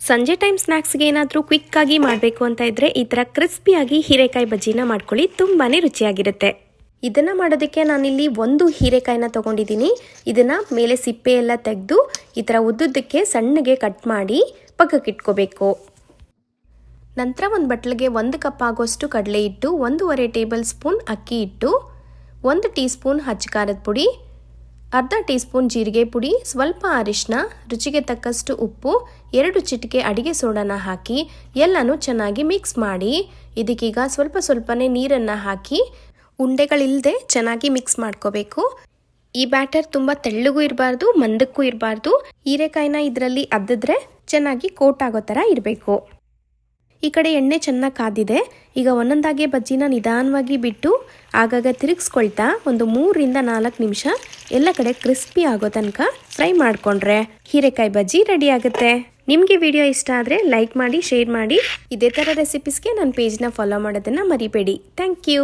ಸಂಜೆ ಟೈಮ್ ಸ್ನ್ಯಾಕ್ಸ್ಗೆ ಏನಾದರೂ ಕ್ವಿಕ್ಕಾಗಿ ಮಾಡಬೇಕು ಅಂತ ಇದ್ದರೆ ಈ ಥರ ಕ್ರಿಸ್ಪಿಯಾಗಿ ಹೀರೆಕಾಯಿ ಬಜ್ಜಿನ ಮಾಡ್ಕೊಳ್ಳಿ ತುಂಬಾ ರುಚಿಯಾಗಿರುತ್ತೆ. ಇದನ್ನು ಮಾಡೋದಕ್ಕೆ ನಾನಿಲ್ಲಿ ಒಂದು ಹೀರೆಕಾಯಿನ ತೊಗೊಂಡಿದ್ದೀನಿ. ಇದನ್ನು ಮೇಲೆ ಸಿಪ್ಪೆ ಎಲ್ಲ ತೆಗೆದು ಈ ಥರ ಉದ್ದುದ್ದಕ್ಕೆ ಸಣ್ಣಗೆ ಕಟ್ ಮಾಡಿ ಪಕ್ಕಕ್ಕೆ ಇಟ್ಕೋಬೇಕು. ನಂತರ ಒಂದು ಬಟ್ಲಿಗೆ ಒಂದು ಕಪ್ ಆಗೋಷ್ಟು ಕಡಲೆ ಹಿಟ್ಟು, ಒಂದೂವರೆ ಟೇಬಲ್ ಸ್ಪೂನ್ ಅಕ್ಕಿ ಇಟ್ಟು ಒಂದು ಟೀ ಸ್ಪೂನ್ ಹಚ್ಚಕಾರದ ಪುಡಿ ಅರ್ಧ ಟೀ ಸ್ಪೂನ್ ಜೀರಿಗೆ ಪುಡಿ, ಸ್ವಲ್ಪ ಅರಿಶಿನ ರುಚಿಗೆ ತಕ್ಕಷ್ಟು ಉಪ್ಪು, ಎರಡು ಚಿಟಿಕೆ ಅಡಿಗೆ ಸೋಡಾನ ಹಾಕಿ ಎಲ್ಲನೂ ಚೆನ್ನಾಗಿ ಮಿಕ್ಸ್ ಮಾಡಿ. ಇದಕ್ಕೀಗ ಸ್ವಲ್ಪ ಸ್ವಲ್ಪನೇ ನೀರನ್ನು ಹಾಕಿ ಉಂಡೆಗಳಿಲ್ಲದೆ ಚೆನ್ನಾಗಿ ಮಿಕ್ಸ್ ಮಾಡ್ಕೋಬೇಕು. ಈ ಬ್ಯಾಟರ್ ತುಂಬ ತೆಳ್ಳಗೂ ಇರಬಾರ್ದು, ಮಂದಕ್ಕೂ ಇರಬಾರ್ದು. ಹೀರೆಕಾಯಿನ ಇದರಲ್ಲಿ ಅದ್ದಿದ್ರೆ ಚೆನ್ನಾಗಿ ಕೋಟ್ ಆಗೋ ಥರ ಇರಬೇಕು. ಈ ಕಡೆ ಎಣ್ಣೆ ಚೆನ್ನಾಗಿ ಕಾದಿದೆ. ಈಗ ಒಂದೊಂದಾಗೆ ಬಜ್ಜಿನ ನಿಧಾನವಾಗಿ ಬಿಟ್ಟು ಆಗಾಗ ತಿರುಗಿಸ್ಕೊಳ್ತಾ ಒಂದು ಮೂರರಿಂದ ನಾಲ್ಕು ನಿಮಿಷ ಎಲ್ಲ ಕಡೆ ಕ್ರಿಸ್ಪಿ ಆಗೋ ತನಕ ಫ್ರೈ ಮಾಡಿಕೊಂಡ್ರೆ ಹೀರೆಕಾಯಿ ಬಜ್ಜಿ ರೆಡಿ ಆಗುತ್ತೆ. ನಿಮಗೆ ವಿಡಿಯೋ ಇಷ್ಟ ಆದರೆ ಲೈಕ್ ಮಾಡಿ, ಶೇರ್ ಮಾಡಿ. ಇದೇ ಥರ ರೆಸಿಪೀಸ್ಗೆ ನನ್ನ ಪೇಜ್ನ ಫಾಲೋ ಮಾಡೋದನ್ನು ಮರಿಬೇಡಿ. Thank you